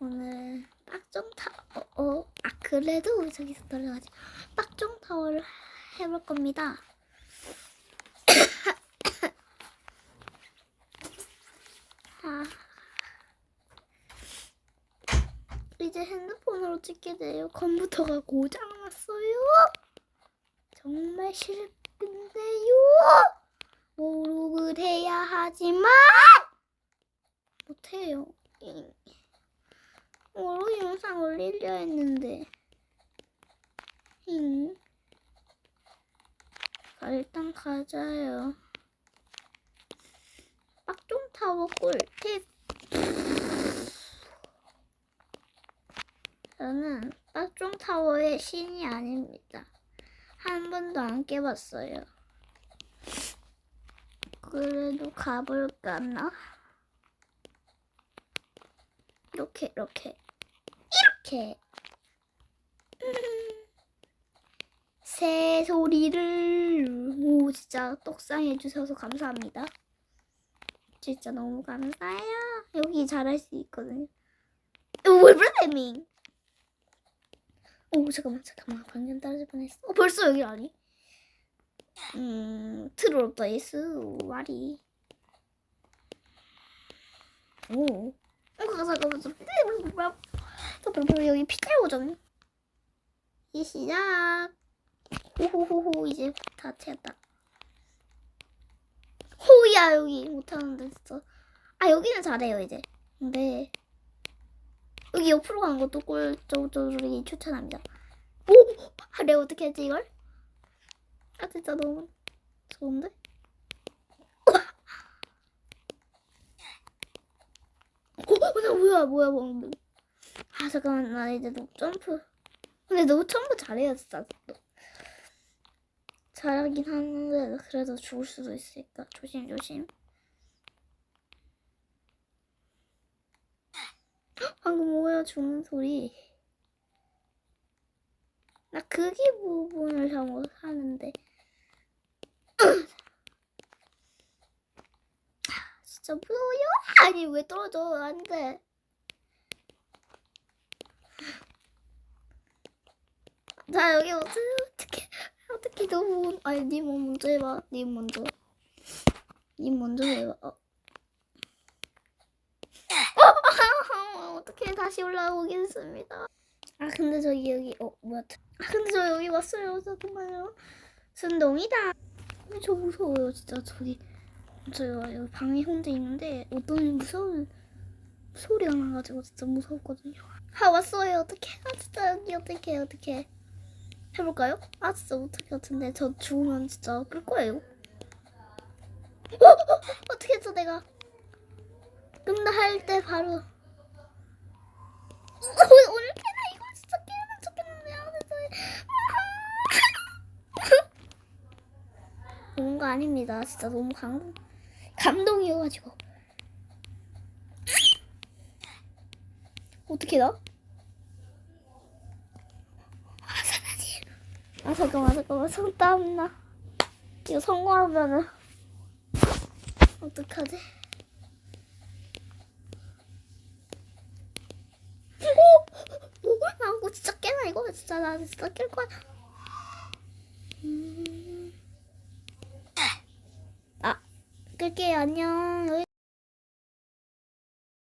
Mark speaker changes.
Speaker 1: 오늘 빡종 타, 어, 어, 아 그래도 저기서 떨려가지고 빡종 타워를 해볼 겁니다. 아, 이제 핸드폰으로 찍게 돼요. 컴퓨터가 고장났어요. 정말 싫은데요. 모르고 해야 하지만 못해요. 잉. 오로 영상 올리려 했는데. 잉. 아, 일단 가자요. 빡종 타워 꿀팁. 저는 빡종 타워의 신이 아닙니다. 한 번도 안 깨봤어요. 그래도 가볼까나? 이렇게 이렇게 이렇게 음. 새 소리를 오 진짜 떡상 해 주셔서 감사합니다. 진짜 너무 감사해요. 여기 잘할 수 있거든요. 월블레밍. 오 잠깐만 잠깐만 방금 떨어질 뻔했어. 어, 벌써 여기 아니? 음 트롤 플레이스 와리. 오. 어, 잠깐만 잠깐만. 여기 피탈고정. 이 시작. 호호호호 이제 다 채웠다. 호야 여기 못하는데 진짜. 아 여기는 잘해요 이제. 근데 여기 옆으로 가는 것도 꿀조조리 추천합니다. 오! 아, 내가 어떻게 했지 이걸? 아 진짜 너무 좋은데? 어, 나 뭐야 뭐야 방금. 아 잠깐만 나 이제 너 점프. 근데 너 점프 잘해요 진짜. 너. 잘하긴 하는데 그래도 죽을 수도 있으니까 조심 조심. 방금 뭐야 죽는 소리. 나 크기 부분을 잘 못하는데. 진짜 무서워요? 아니 왜 떨어져 안돼. 자 여기 어떻게 어떻게 어떻게 너무 아니 님 먼저 해봐. 님 먼저. 님 먼저 해봐. 어. 어떻게 다시 올라오겠습니다. 아 근데 저기 여기 어 뭐야? 아 근데 저 여기 왔어요. 잠깐만요. 순동이다. 근데 저 무서워요 진짜 저기 저 여기 방에 혼자 있는데 어떤 무서운 소리가 나가지고 진짜 무서웠거든요. 아 왔어요. 어떻게? 아 진짜 여기 어떻게 어떻게 해볼까요? 아 진짜 못할 것 같은데 저 죽으면 진짜 끌 거예요. 어떻게 했어 내가? 끝나 할 때 바로 어, 오늘 깨나 이거 진짜 깨면 좋겠는데 아 그런 거 아닙니다 진짜 너무 감동 감동이어가지고 어떻게 나? 아 사라지 아 잠깐만 잠깐만 손 땀 나 이거 성공하면은 어떡하지? 오! 오! 나 이거 진짜 깨나 이거 진짜 나 진짜 깰 거야. 음... 아, 끌게요 안녕.